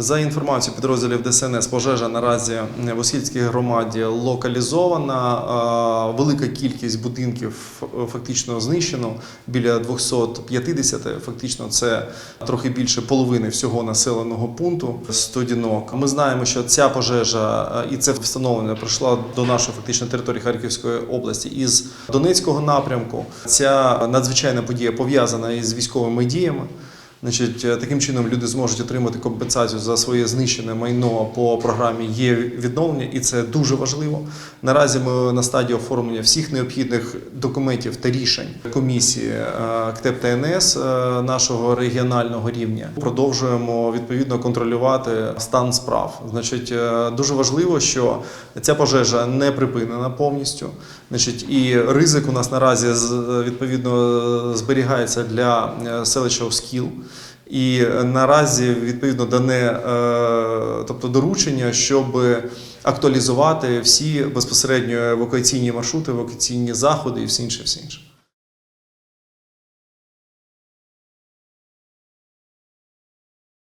За інформацією підрозділів ДСНС, пожежа наразі в Осільській громаді локалізована. Велика кількість будинків е, фактично знищено біля 250. Фактично, це трохи більше половини всього населеного пункту стодінок. Ми знаємо, що ця пожежа е, і це встановлення прийшла до нашої фактично території Харківської області із Донецького напрямку. Ця надзвичайна подія пов'язана із військовими діями. Значить, е, таким чином люди зможуть отримати компенсацію за своє знищене майно по програмі є відновлення, і це дуже важливо. Наразі ми на стадії оформлення всіх необхідних документів та рішень комісії е, КТЕП та НС е, нашого регіонального рівня. Продовжуємо відповідно контролювати стан справ. Значить, дуже важливо, що ця пожежа не припинена повністю. Значить, і ризик у нас наразі відповідно зберігається для е, селища Оскіл. І наразі відповідно дане е, тобто доручення, щоб актуалізувати всі безпосередньо евакуаційні маршрути, евакуаційні заходи і все інше, все інше.